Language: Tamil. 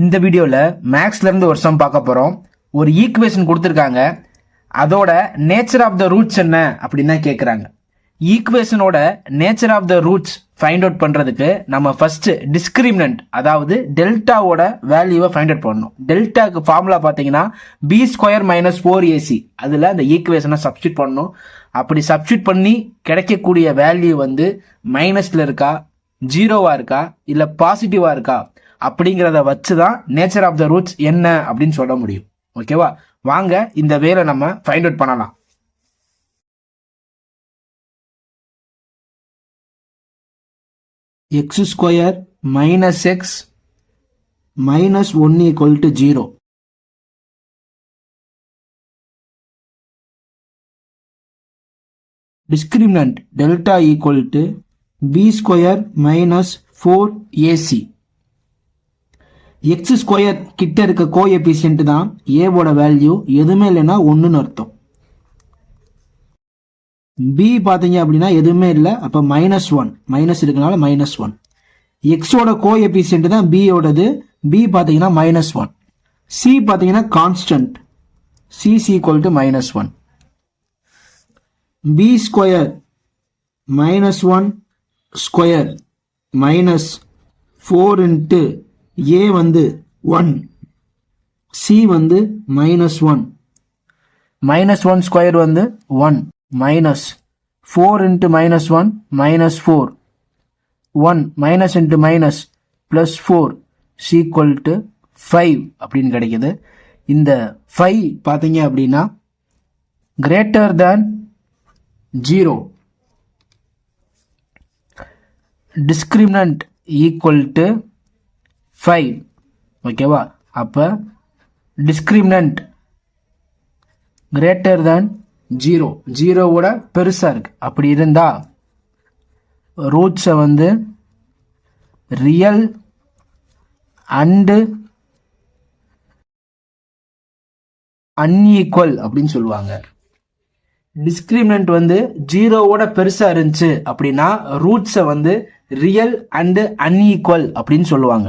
இந்த வீடியோவில் மேக்ஸ்லேருந்து ஒரு சம் பார்க்க போகிறோம் ஒரு ஈக்குவேஷன் கொடுத்துருக்காங்க. அதோட நேச்சர் ஆஃப் த ரூட்ஸ் என்ன அப்படின்னு தான் கேட்குறாங்க ஈக்குவேஷனோட nature of the roots find out பண்ணுறதுக்கு நம்ம ஃபஸ்ட்டு டிஸ்கிரிமினன்ட் அதாவது டெல்டாவோட வேல்யூவை ஃபைண்ட் அவுட் பண்ணணும். டெல்டாக்கு ஃபார்முலா பார்த்தீங்கன்னா b square minus four AC அதில் அந்த ஈக்குவேஷனை சப்ஸ்டியூட் பண்ணணும். அப்படி சப்ஸ்டியூட் பண்ணி கிடைக்கக்கூடிய வேல்யூ வந்து மைனஸில் இருக்கா ஜீரோவாக இருக்கா இல்லை பாசிட்டிவாக இருக்கா? அப்படிங்கிறத வச்சு தான் நேச்சர் ஆஃப் த ரூட்ஸ் என்ன அப்படின்னு சொல்ல முடியும். ஓகேவா வாங்க இந்த வேலை நம்ம ஃபைண்ட் அவுட் பண்ணலாம். X square minus x minus one equal to zero discriminant delta equal to b square minus 4ac x square கிட்ட இருக்க கோ எபிசியன்ட் தான் ஏவோட வேல்யூ எதுவுமே இல்லைன்னா ஒன்றுன்னு அர்த்தம். பி பார்த்தீங்க அப்படின்னா எதுவுமே இல்லை. அப்போ மைனஸ் ஒன் மைனஸ் இருக்கனால மைனஸ் ஒன் எக்ஸோட கோ எபிசியன்ட் தான் பியோடது பி பார்த்தீங்கன்னா மைனஸ் ஒன் சி பார்த்தீங்கன்னா constant c equal to minus one b square minus one square minus four into a வந்து ஒன் சி வந்து minus one minus one square வந்து one minus four into minus one minus four one minus into minus plus four equal to five அப்படின்னு கிடைக்கிது இந்த ஃபைவ் பார்த்தீங்க அப்படின்னா greater than zero discriminant equal to five ஓகேவா அப்போ டிஸ்கிரிமினண்ட் கிரேட்டர் தேன் ஜீரோ ஜீரோவோட பெருசாக இருக்குது அப்படி இருந்தால் ரூட்ஸை வந்து ரியல் அண்டு அன்ஈக்குவல் அப்படின்னு சொல்லுவாங்க. டிஸ்கிரிமினன்ட் வந்து ஜீரோவோட பெருசாக இருந்துச்சு அப்படின்னா ரூட்ஸை வந்து ரியல் அண்டு அன்ஈக்குவல் அப்படின்னு சொல்லுவாங்க.